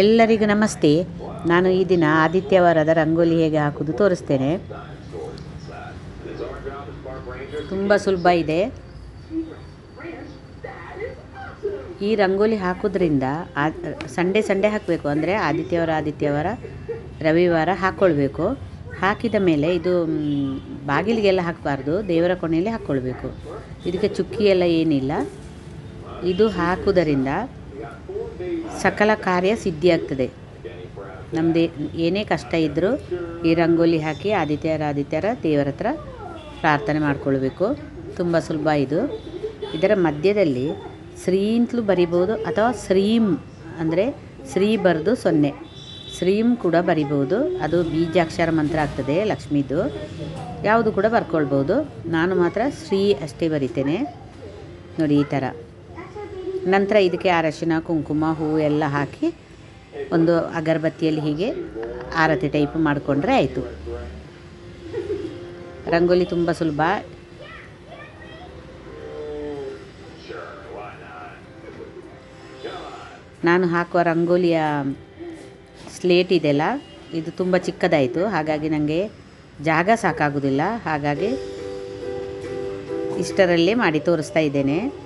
ಎಲ್ಲರಿಗೂ ನಮಸ್ತೆ. ನಾನು ಈ ದಿನ ಆದಿತ್ಯವಾರದ ರಂಗೋಲಿ ಹೇಗೆ ಹಾಕೋದು ತೋರಿಸ್ತೇನೆ. ತುಂಬ ಸುಲಭ ಇದೆ. ಈ ರಂಗೋಲಿ ಹಾಕೋದ್ರಿಂದ ಸಂಡೇ ಸಂಡೇ ಹಾಕಬೇಕು ಅಂದರೆ ಆದಿತ್ಯವಾರ ಆದಿತ್ಯವಾರ ರವಿವಾರ ಹಾಕ್ಕೊಳ್ಬೇಕು ಹಾಕಿದ ಮೇಲೆ ಇದು ಬಾಗಿಲಿಗೆಲ್ಲ ಹಾಕಬಾರ್ದು, ದೇವರ ಕೊನೆಯಲ್ಲಿ ಹಾಕ್ಕೊಳ್ಬೇಕು ಇದಕ್ಕೆ ಚುಕ್ಕಿ ಎಲ್ಲ ಏನಿಲ್ಲ. ಇದು ಹಾಕುವುದರಿಂದ ಸಕಲ ಕಾರ್ಯ ಸಿದ್ಧಿಯಾಗ್ತದೆ. ನಮ್ಮದೇ ಏನೇ ಕಷ್ಟ ಇದ್ದರೂ ಈ ರಂಗೋಲಿ ಹಾಕಿ ಆದಿತ್ಯರ ಆದಿತ್ಯರ ದೇವರ ಹತ್ರ ಪ್ರಾರ್ಥನೆ ಮಾಡ್ಕೊಳ್ಬೇಕು. ತುಂಬ ಸುಲಭ ಇದು. ಇದರ ಮಧ್ಯದಲ್ಲಿ ಶ್ರೀ ಅಂತಲೂ ಬರಿಬೋದು ಅಥವಾ ಶ್ರೀಂ ಅಂದರೆ ಶ್ರೀ ಬರೆದು ಸೊನ್ನೆ. ಶ್ರೀಂ ಕೂಡ ಬರಿಬೋದು. ಅದು ಬೀಜಾಕ್ಷರ ಮಂತ್ರ ಆಗ್ತದೆ ಲಕ್ಷ್ಮೀದು. ಯಾವುದು ಕೂಡ ಬರ್ಕೊಳ್ಬೋದು. ನಾನು ಮಾತ್ರ ಶ್ರೀ ಅಷ್ಟೇ ಬರಿತೇನೆ. ನೋಡಿ ಈ ಥರ. ನಂತರ ಇದಕ್ಕೆ ಅರಶಿನ, ಕುಂಕುಮ ಹೂವು ಎಲ್ಲ ಹಾಕಿ ಒಂದು ಅಗರಬತ್ತಿಯಲ್ಲಿ ಹೀಗೆ ಆರತಿ ಟೈಪ್ ಮಾಡಿಕೊಂಡ್ರೆ ಆಯಿತು. ರಂಗೋಲಿ ತುಂಬ ಸುಲಭ. ನಾನು ಹಾಕುವ ರಂಗೋಲಿಯ ಸ್ಲೇಟ್ ಇದೆಲ್ಲ, ಇದು ತುಂಬ ಚಿಕ್ಕದಾಯಿತು, ಹಾಗಾಗಿ ನನಗೆ ಜಾಗ ಸಾಕಾಗೋದಿಲ್ಲ. ಹಾಗಾಗಿ ಇಷ್ಟರಲ್ಲೇ ಮಾಡಿ ತೋರಿಸ್ತಾ ಇದ್ದೇನೆ.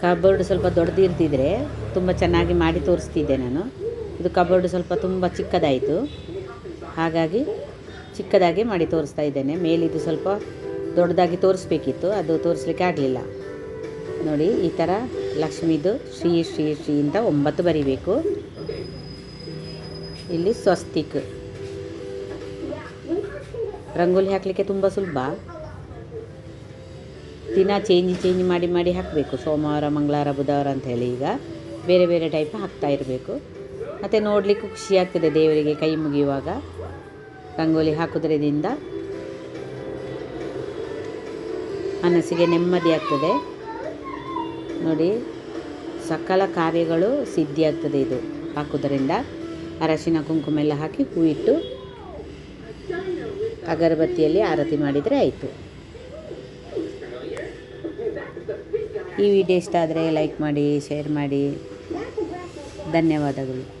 ಕಬೋರ್ಡ್ ಸ್ವಲ್ಪ ದೊಡ್ಡದಿರ್ತಿದ್ರೆ ತುಂಬ ಚೆನ್ನಾಗಿ ಮಾಡಿ ತೋರಿಸ್ತಿದ್ದೆ ನಾನು. ಇದು ಕಬೋರ್ಡ್ ಸ್ವಲ್ಪ ತುಂಬ ಚಿಕ್ಕದಾಯಿತು. ಹಾಗಾಗಿ ಚಿಕ್ಕದಾಗಿ ಮಾಡಿ ತೋರಿಸ್ತಾ ಇದ್ದೇನೆ. ಮೇಲಿದು ಸ್ವಲ್ಪ ದೊಡ್ಡದಾಗಿ ತೋರಿಸ್ಬೇಕಿತ್ತು. ಅದು ತೋರಿಸ್ಲಿಕ್ಕೆ ಆಗಲಿಲ್ಲ. ನೋಡಿ, ಈ ಥರ ಲಕ್ಷ್ಮೀದು ಶ್ರೀ ಶ್ರೀ ಶ್ರೀ ಅಂತ ಒಂಬತ್ತು ಬರಿಬೇಕು. ಇಲ್ಲಿ ಸ್ವಸ್ತಿಕ್. ರಂಗೋಲಿ ಹಾಕಲಿಕ್ಕೆ ತುಂಬ ಸುಲಭ. ದಿನ ಚೇಂಜ್ ಚೇಂಜ್ ಮಾಡಿ ಮಾಡಿ ಹಾಕಬೇಕು. ಸೋಮವಾರ, ಮಂಗಳವಾರ, ಬುಧವಾರ ಅಂತ ಹೇಳಿ ಈಗ. ಬೇರೆ ಬೇರೆ ಟೈಪ್ ಹಾಕ್ತಾ ಇರಬೇಕು. ಮತ್ತು ನೋಡಲಿಕ್ಕೂ ಖುಷಿ ಆಗ್ತದೆ ದೇವರಿಗೆ ಕೈ ಮುಗಿಯುವಾಗ. ರಂಗೋಲಿ ಹಾಕೋದ್ರಿಂದ ಮನಸ್ಸಿಗೆ ನೆಮ್ಮದಿ ಆಗ್ತದೆ. ನೋಡಿ, ಸಕಲ ಕಾರ್ಯಗಳು ಸಿದ್ಧಿಯಾಗ್ತದೆ ಇದು ಹಾಕೋದ್ರಿಂದ. ಅರಶಿನ ಕುಂಕುಮ ಎಲ್ಲ ಹಾಕಿ ಹೂ ಇಟ್ಟು ಅಗರಬತ್ತಿಯಲ್ಲಿ ಆರತಿ ಮಾಡಿದರೆ ಆಯಿತು. ಈ ವಿಡಿಯೋ ಇಷ್ಟ ಆದರೆ ಲೈಕ್ ಮಾಡಿ ಶೇರ್ ಮಾಡಿ. ಧನ್ಯವಾದಗಳು.